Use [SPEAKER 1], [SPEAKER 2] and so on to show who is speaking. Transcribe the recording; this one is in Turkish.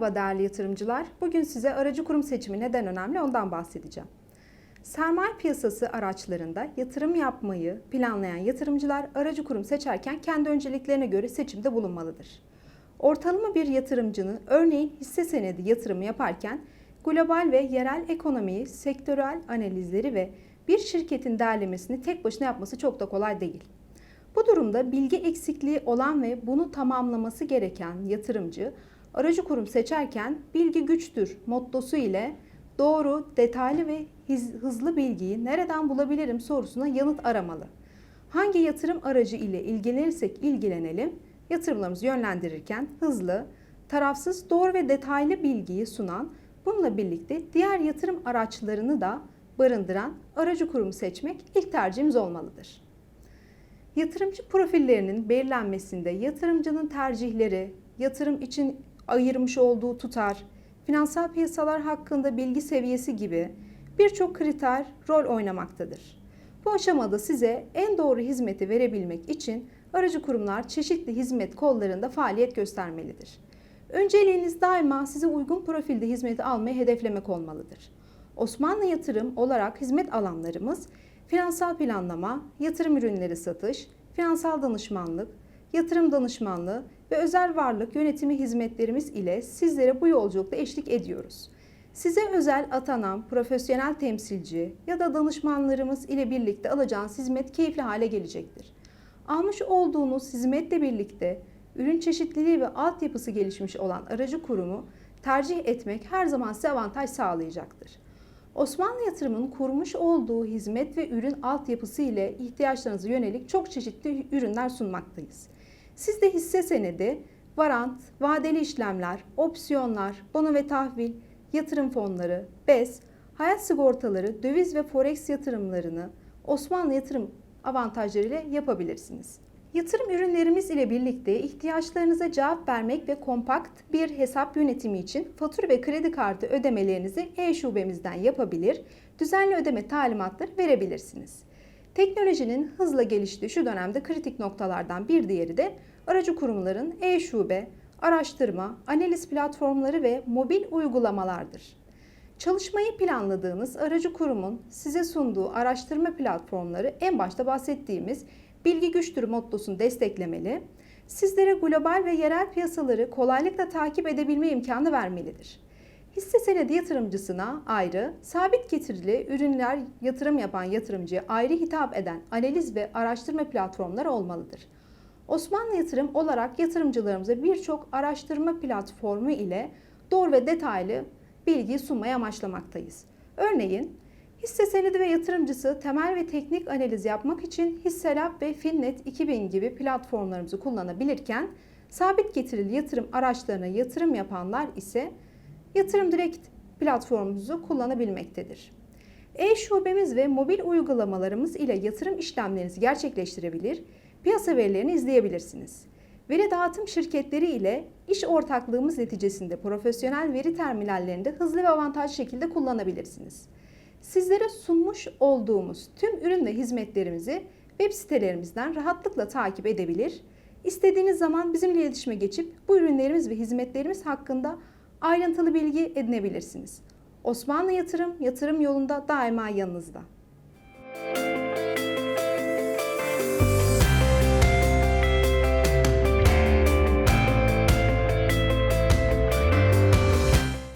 [SPEAKER 1] Merhaba değerli yatırımcılar. Bugün size aracı kurum seçimi neden önemli ondan bahsedeceğim. Sermaye piyasası araçlarında yatırım yapmayı planlayan yatırımcılar aracı kurum seçerken kendi önceliklerine göre seçimde bulunmalıdır. Ortalama bir yatırımcının örneğin hisse senedi yatırımı yaparken global ve yerel ekonomiyi, sektörel analizleri ve bir şirketin değerlemesini tek başına yapması çok da kolay değil. Bu durumda bilgi eksikliği olan ve bunu tamamlaması gereken yatırımcı aracı kurum seçerken bilgi güçtür mottosu ile doğru, detaylı ve hızlı bilgiyi nereden bulabilirim sorusuna yanıt aramalı. Hangi yatırım aracı ile ilgilenirsek ilgilenelim, yatırımlarımızı yönlendirirken hızlı, tarafsız, doğru ve detaylı bilgiyi sunan, bununla birlikte diğer yatırım araçlarını da barındıran aracı kurumu seçmek ilk tercihimiz olmalıdır. Yatırımcı profillerinin belirlenmesinde yatırımcının tercihleri, yatırım için ayırmış olduğu tutar, finansal piyasalar hakkında bilgi seviyesi gibi birçok kriter rol oynamaktadır. Bu aşamada size en doğru hizmeti verebilmek için aracı kurumlar çeşitli hizmet kollarında faaliyet göstermelidir. Önceliğiniz daima size uygun profilde hizmeti almayı hedeflemek olmalıdır. Osmanlı Yatırım olarak hizmet alanlarımız finansal planlama, yatırım ürünleri satış, finansal danışmanlık, yatırım danışmanlığı ve özel varlık yönetimi hizmetlerimiz ile sizlere bu yolculukta eşlik ediyoruz. Size özel atanan profesyonel temsilci ya da danışmanlarımız ile birlikte alacağınız hizmet keyifli hale gelecektir. Almış olduğunuz hizmetle birlikte ürün çeşitliliği ve altyapısı gelişmiş olan aracı kurumu tercih etmek her zaman size avantaj sağlayacaktır. Osmanlı Yatırım'ın kurmuş olduğu hizmet ve ürün altyapısı ile ihtiyaçlarınıza yönelik çok çeşitli ürünler sunmaktayız. Siz de hisse senedi, varant, vadeli işlemler, opsiyonlar, bono ve tahvil, yatırım fonları, BES, hayat sigortaları, döviz ve forex yatırımlarını Osmanlı Yatırım avantajlarıyla yapabilirsiniz. Yatırım ürünlerimiz ile birlikte ihtiyaçlarınıza cevap vermek ve kompakt bir hesap yönetimi için fatura ve kredi kartı ödemelerinizi e-şubemizden yapabilir, düzenli ödeme talimatları verebilirsiniz. Teknolojinin hızla geliştiği şu dönemde kritik noktalardan bir diğeri de aracı kurumların e-şube, araştırma, analiz platformları ve mobil uygulamalardır. Çalışmayı planladığınız aracı kurumun size sunduğu araştırma platformları en başta bahsettiğimiz bilgi güçtür mottosunu desteklemeli, sizlere global ve yerel piyasaları kolaylıkla takip edebilme imkanı vermelidir. Hisse senedi yatırımcısına ayrı, sabit getirili ürünler yatırım yapan yatırımcıya ayrı hitap eden analiz ve araştırma platformları olmalıdır. Osmanlı Yatırım olarak yatırımcılarımıza birçok araştırma platformu ile doğru ve detaylı bilgi sunmaya amaçlamaktayız. Örneğin hisse senedi ve yatırımcısı temel ve teknik analiz yapmak için Hisselab ve Finnet 2000 gibi platformlarımızı kullanabilirken sabit getirili yatırım araçlarına yatırım yapanlar ise Yatırım Direkt platformumuzu kullanabilmektedir. E-şubemiz ve mobil uygulamalarımız ile yatırım işlemlerinizi gerçekleştirebilir, piyasa verilerini izleyebilirsiniz. Veri dağıtım şirketleri ile iş ortaklığımız neticesinde profesyonel veri terminallerinde hızlı ve avantajlı şekilde kullanabilirsiniz. Sizlere sunmuş olduğumuz tüm ürün ve hizmetlerimizi web sitelerimizden rahatlıkla takip edebilir, istediğiniz zaman bizimle iletişime geçip bu ürünlerimiz ve hizmetlerimiz hakkında ayrıntılı bilgi edinebilirsiniz. Osmanlı Yatırım, yatırım yolunda daima yanınızda.